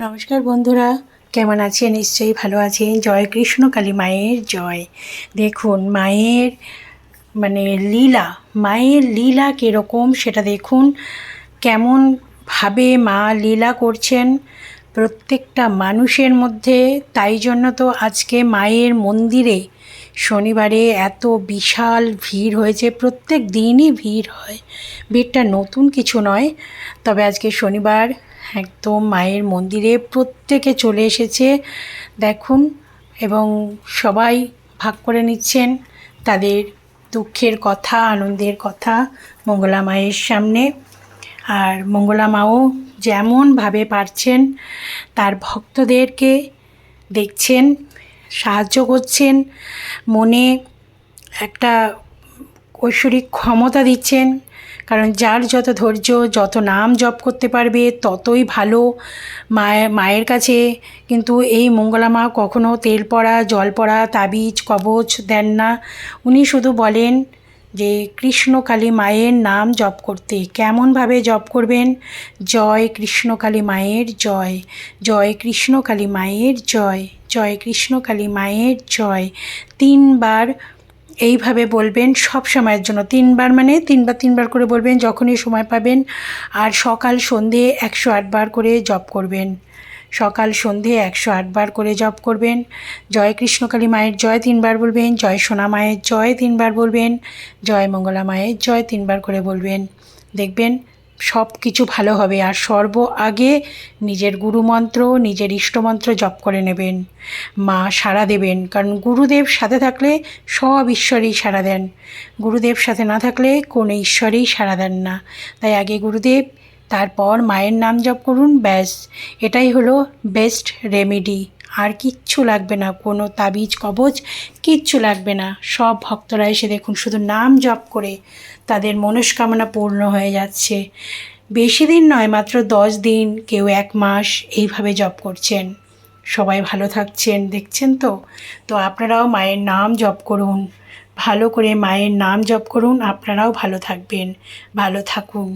নমস্কার বন্ধুরা, কেমন আছেন? নিশ্চয়ই ভালো আছেন। জয় কৃষ্ণ, কালী মায়ের জয়। দেখুন, মায়ের মানে লীলা, মায়ের লীলা কীরকম সেটা দেখুন। কেমনভাবে মা লীলা করছেন প্রত্যেকটা মানুষের মধ্যে, তাই জন্য তো আজকে মায়ের মন্দিরে শনিবারে এত বিশাল ভিড় হয়েছে, প্রত্যেক দিনই ভিড় হয়। ভিড়টা নতুন কিছু নয়, তবে আজকে শনিবার একদম মায়ের মন্দিরে প্রত্যেকে চলে এসেছে, দেখুন, এবং সবাই ভাগ করে নিচ্ছেন তাদের দুঃখের কথা, আনন্দের কথা মঙ্গলা মায়ের সামনে। আর মঙ্গলা মাও যেমনভাবে পারছেন, তার ভক্তদেরকে দেখছেন সাহায্য করছেন, মনে একটা ঐশ্বরিক ক্ষমতা দিচ্ছেন, কারণ যার যত ধৈর্য, যত নাম জপ করতে পারবে, ততই ভালো। মায়ের মায়ের কাছে কিন্তু এই মঙ্গলা মা কখনও তেল পড়া, জল পড়া, তাবিজ, কবচ দেন না। উনি শুধু বলেন যে কৃষ্ণকালী মায়ের নাম জপ করতে। কেমনভাবে জপ করবেন? জয় কৃষ্ণকালী মায়ের জয় জয় কৃষ্ণকালী মায়ের জয় জয় কৃষ্ণকালী মায়ের জয়। তিনবার এইভাবে বলবেন সব সময়ের জন্য। তিনবার মানে তিনবার তিনবার করে বলবেন যখনই সময় পাবেন। আর সকাল সন্ধে একশো আটবার করে জপ করবেন। সকাল সন্ধে একশো আটবার করে জপ করবেন। জয় কৃষ্ণকালী মায়ের জয় তিনবার বলবেন। জয় সোনা মায়ের জয় তিনবার বলবেন। জয় মঙ্গলা মায়ের জয় তিনবার করে বলবেন। দেখবেন সব কিছু ভালো হবে আর সর্ব আগে নিজের গুরুমন্ত্র, নিজের ইষ্টমন্ত্র জপ করে নেবেন। মা সাড়া দেবেন, কারণ গুরুদেব সাথে থাকলে সব ঈশ্বরেই সাড়া দেন। গুরুদেব সাথে না থাকলে কোনো ঈশ্বরেই সাড়া দেন না। তাই আগে গুরুদেব তারপর মায়ের নাম জপ করুন, ব্যাস। এটাই হলো বেস্ট রেমেডি আর কিচ্ছু লাগবে না, কোনো তাবিজ, কবচ, কিচ্ছু লাগবে না। সব ভক্তরা এসে দেখুন, শুধু নাম জপ করে তাদের মনস্কামনা পূর্ণ হয়ে যাচ্ছে। বেশি দিন নয়, মাত্র দশ দিন, কেউ এক মাস এইভাবে জপ করছেন। সবাই ভালো থাকছেন, দেখছেন তো? তো আপনারাও মায়ের নাম জপ করুন। ভালো করে মায়ের নাম জপ করুন, আপনারাও ভালো থাকবেন। ভালো থাকুন।